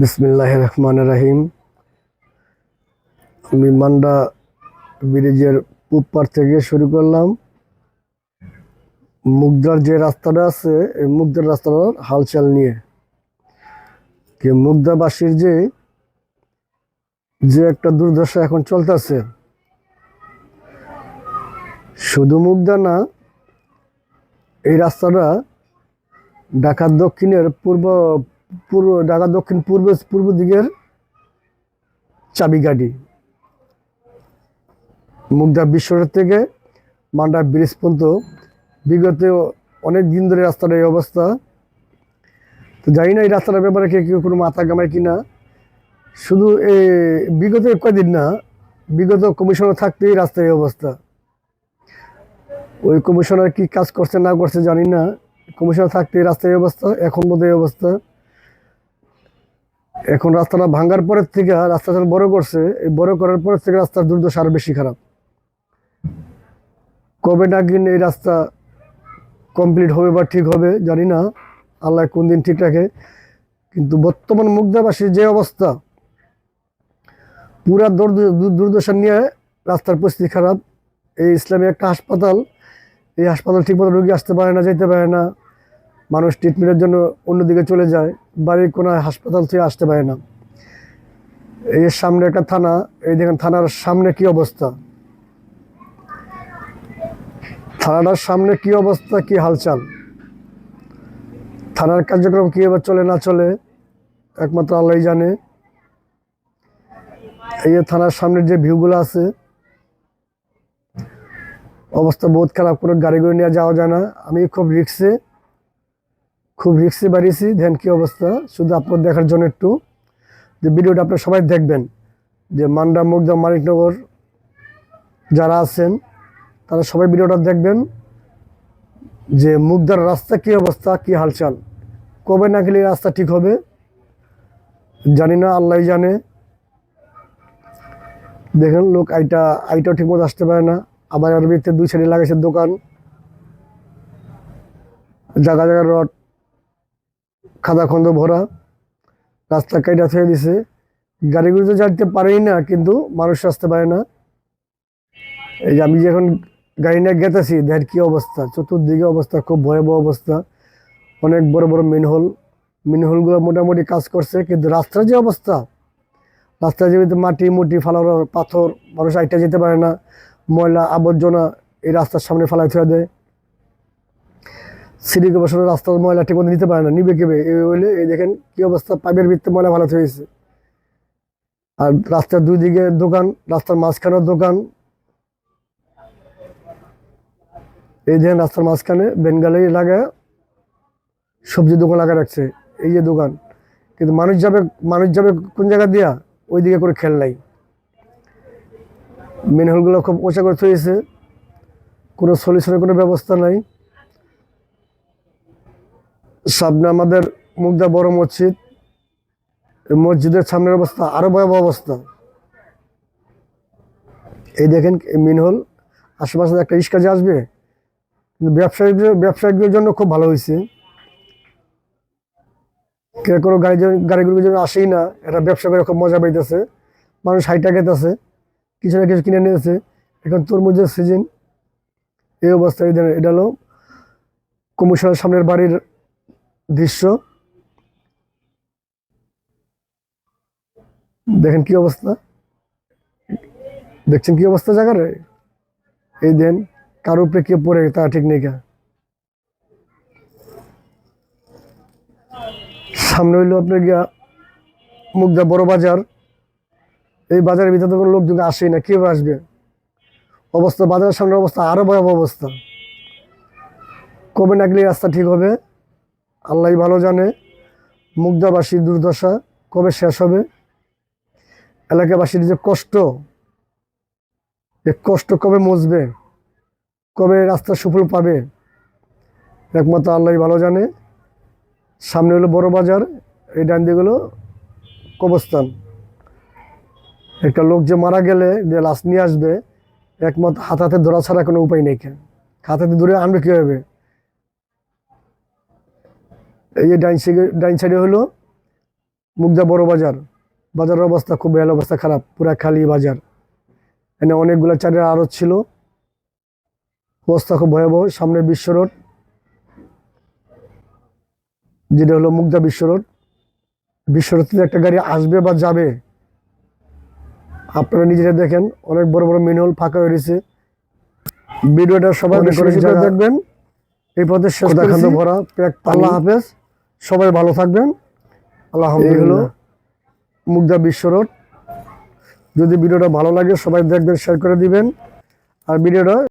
বিসমিল্লাহ রহমান রাহিম আমি মান্ডা ব্রিজের উপর থেকে শুরু করলাম। মুগদার যে রাস্তাটা আছে, এই মুগদার রাস্তাটার হালচাল নিয়ে। কি মুগদাবাসীর যে যে একটা দুর্দশা এখন চলতেছে। শুধু মুগদা না, এই রাস্তাটা ঢাকার দক্ষিণের পূর্ব পূর্ব ঢাকা দক্ষিণ পূর্ব পূর্ব দিকের চাবিকাঠি। মুগদা বিশ্বরোড থেকে মান্ডা ব্রিজ পর্যন্ত বিগত অনেক দিন ধরে রাস্তার এই অবস্থা। তো জানি না এই রাস্তাটার ব্যাপারে কে কেউ কোনো মাথা কামায় কিনা। শুধু এই বিগত কয়দিন না, বিগত কমিশনার থাকতেই রাস্তার এই অবস্থা। ওই কমিশনার কি কাজ করছে না করছে জানি না। কমিশনার থাকতে এই রাস্তার এই অবস্থা, এখন এই অবস্থা। এখন রাস্তাটা ভাঙ্গার পরের থেকে রাস্তা যখন বড় করছে, এই বড় করার পরের থেকে রাস্তার দুর্দশা আরও বেশি খারাপ। কবে না এই রাস্তা কমপ্লিট হবে বা ঠিক হবে জানি না, আল্লাহ কোন দিন ঠিক রাখে। কিন্তু বর্তমান মুগ্ধাবাসীর যে অবস্থা, পুরা দুর্দশা নিয়ে রাস্তার পরিস্থিতি খারাপ। এই ইসলামী একটা হাসপাতাল, এই হাসপাতাল ঠিকমতো রোগী আসতে পারে না, যেতে পারে না। মানুষ ট্রিটমেন্টের জন্য অন্যদিকে চলে যায়, বাড়ির কোনো হাসপাতাল থেকে আসতে পারে না। এই সামনে একটা থানা, এই দেখেন থানার সামনে কি অবস্থা? থানাটার সামনে কি অবস্থা, কি হালচাল? থানার কার্যক্রম কীভাবে চলে না চলে, একমাত্র আল্লাহ জানে। এই থানার সামনের যে ভিউগুলো আছে, অবস্থা বহুত খারাপ, কোনো গাড়ি করে নিয়ে যাওয়া যায় না। আমি খুব রিক্সে খুব রিক্সে বাড়িয়েছি ধ্যান কী অবস্থা? শুধু আপনার দেখার জন্য একটু। যে ভিডিওটা আপনারা সবাই দেখবেন, যে মান্ডা, মুগদা, মানিকনগর যারা আছেন, তারা সবাই ভিডিওটা দেখবেন, যে মুগদার রাস্তা কী অবস্থা, কী হালচাল, কবে না গেলে রাস্তা ঠিক হবে, জানি না আল্লাহ জানে। দেখেন লোক আইটা, আইটাও ঠিক মতো আসতে পারে না, আবার ভিতরে দুই সাইডে লাগাইছে দোকান জায়গা জায়গা রড খাদা খন্দ ভরা, রাস্তা কাইটা থয়ে দিছে। গাড়িগুলো তো যাইতে পারেই না, কিন্তু মানুষ আসতে পারে না। এই যে আমি যখন গাড়ি নিয়ে গেতেছি, দেখ কি অবস্থা। চতুর্দিকে অবস্থা, খুব ভয়াবহ অবস্থা। অনেক বড় বড় মেনহোল। মেনহোলগুলো মোটামুটি কাজ করছে, কিন্তু রাস্তার যে অবস্থা রাস্তায় যেহেতু মাটি, মুটি, ফালানো পাথর, মানুষ আইটা যেতে পারে না। ময়লা, আবর্জনা এই রাস্তার সামনে ফেলাই থুয়ে দেয়। সিঁড়িকে বসানো রাস্তার ময়লা ঠিক মতো নিতে পারে না, নিবে কেবে এই হইলে এই দেখেন কি অবস্থা, পাইপের ভিত্তি ময়লা ভালো হয়েছে আর রাস্তার দুই দিকে দোকান, রাস্তার মাঝখানের দোকান। এই দেখেন রাস্তার মাঝখানে বেঙ্গালি লাগা সবজি দোকান লাগা রাখছে, এই যে দোকান। কিন্তু মানুষ যাবে মানুষ যাবে কোন জায়গা দিয়া? ওই দিকে করে খেল নাই। মেনহোলগুলো খুব ওচা করে থয়েছে কোনো সলিউশনের কোনো ব্যবস্থা নাই। সামনে আমাদের মুগদা বড় মসজিদ। মসজিদের সামনের অবস্থা আরও ভয়াবহ অবস্থা। এই দেখেন মিনহোল, আশেপাশে একটা রিক্সা যে আসবে, কিন্তু ব্যবসায়ীদের ব্যবসায়িকদের জন্য খুব ভালো হয়েছে। কেউ কোনো গাড়ি গাড়িগুলো যেন আসেই না এটা ব্যবসা করে খুব মজা পাইতেছে। মানুষ হাইটা খেতেছে, কিছু না কিছু কিনে নিয়েছে। এখন তরমুজের সিজন এই অবস্থায় এটা হলো কমিশনের সামনের বাড়ির দৃশ্য। দেখেন কি অবস্থা? দেখছেন কি অবস্থা জায়গার এই দেন, কার উপরে কে পড়ে তা ঠিক নেই সামনে হইল আপনার গিয়া মুগদা বড় বাজার। এই বাজারের ভিতরে তো কোনো লোক লোকজন আসেই না কেউ আসবে? অবস্থা, বাজারের সামনের অবস্থা আরও ভয়াবহ অবস্থা। কবে না গেলে রাস্তা ঠিক হবে? আল্লাহ ভালো জানে, মুগ্ধাবাসীর দুর্দশা কবে শেষ হবে? এলাকাবাসীর যে কষ্ট, এ কষ্ট কবে মুছবে? কবে রাস্তা সুফল পাবে? একমাত্র আল্লাহ ভালো জানে। সামনে হলো বড় বাজার, এই ডান দিকে হলো কবস্থান একটা লোক যে মারা গেলে যে লাশ নিয়ে আসবে, একমাত্র হাত হাতে ধরা ছাড়া কোনো উপায় নেই। হাত হাতে ধরে আনবে কীভাবে? এই যে ডাইন সাইডে ডাইন সাইডে হলো মুগদা বড় বাজার। বাজারের অবস্থা খুব বেহাল অবস্থা খারাপ পুরা খালি বাজার। এখানে অনেকগুলো চারের আড়ত ছিল। অবস্থা খুব ভয়াবহ সামনে বিশ্ব রোড যেটা হলো মুগদা বিশ্ব রোড। বিশ্ব রোড থেকে একটা গাড়ি আসবে বা যাবে আপনারা নিজেরা দেখেন অনেক বড় বড় মিনহোল ফাঁকা হয়ে রয়েছে। ভিডিওটা সবাই দেখবেন। এই পথে শেষ খান্ত ভরা। প্যাক আল্লাহ হাফেজ। সবাই ভালো থাকবেন। আলহামদুলিল্লাহ। মুগদা বিশ্ব রোড। যদি ভিডিওটা ভালো লাগে সবাই দেখবেন শেয়ার করে দিবেন। আর ভিডিওটা